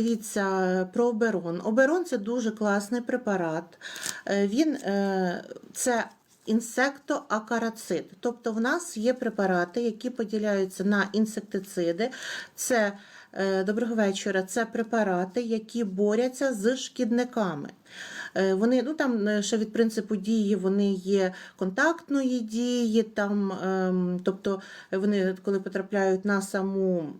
Дивіться про оберон. Оберон це дуже класний препарат. Е, Він е, це інсектоакарацид. Тобто в нас є препарати, які поділяються на інсектициди. Це е, доброго вечора. Це препарати, які борються з шкідниками. Вони ну там ще від принципу дії вони є контактної дії, там, ем, тобто вони коли потрапляють на саму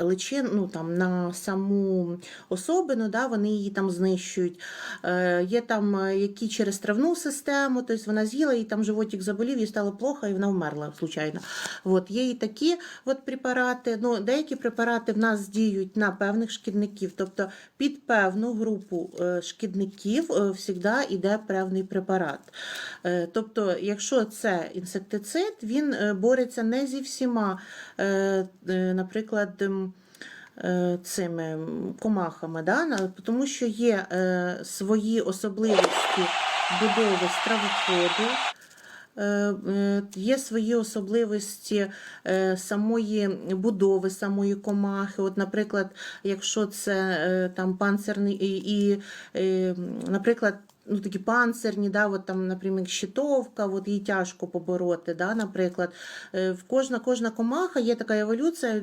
личин, ну, там, на саму особину, да, вони її там знищують. Е, є там, е, які через травну систему, тобто вона з'їла, і там животик заболів, їй стало плохо, і вона вмерла случайно. От, є і такі от препарати. Ну, деякі препарати в нас діють на певних шкідників, тобто під певну групу е, шкідників завжди йде певний препарат. Тобто, якщо це інсектицид, він бореться не зі всіма, наприклад, цими комахами, да? тому що є е, свої особливості будови стравоходу. Е, е, Є свої особливості е, самої будови самої комахи. От, наприклад, якщо це е, там панцирний і, і е, наприклад, ну, такі панцирні, да, от там, наприклад, щитовка, от її тяжко побороти. Да, наприклад, Е, в кожна, кожна комаха є така еволюція,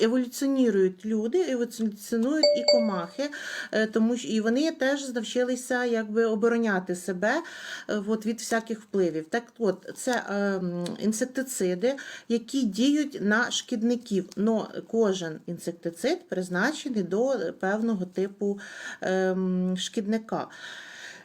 еволюціонують люди, еволюціонують і комахи, е, тому що і вони теж навчилися якби обороняти себе е, от, від всяких впливів. Так от, це е, інсектициди, які діють на шкідників. Но кожен інсектицид призначений до певного типу е, шкідника.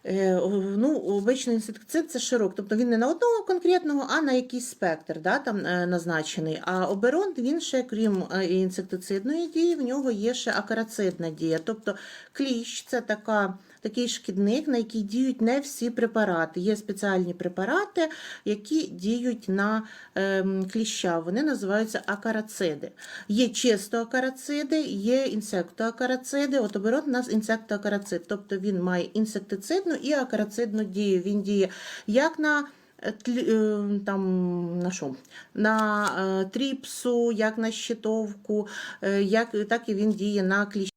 Е, Ну, обичний інсектицид це широк, тобто він не на одного конкретного, а на якийсь спектр да, там, е, назначений. А оберон, він ще, крім е, інсектицидної дії, в нього є ще акарацидна дія. Тобто кліщ це така, такий шкідник, на який діють не всі препарати. Є спеціальні препарати, які діють на ем, кліща. Вони називаються акарациди. Є чисто акарациди, є інсектоакарациди. От оберон у нас інсектоакарацид, тобто він має інсектицидну і акарацидну дію. Він діє як на е, е, там, на що? На е, тріпсу, як на щитовку, як, так і він діє на кліщ.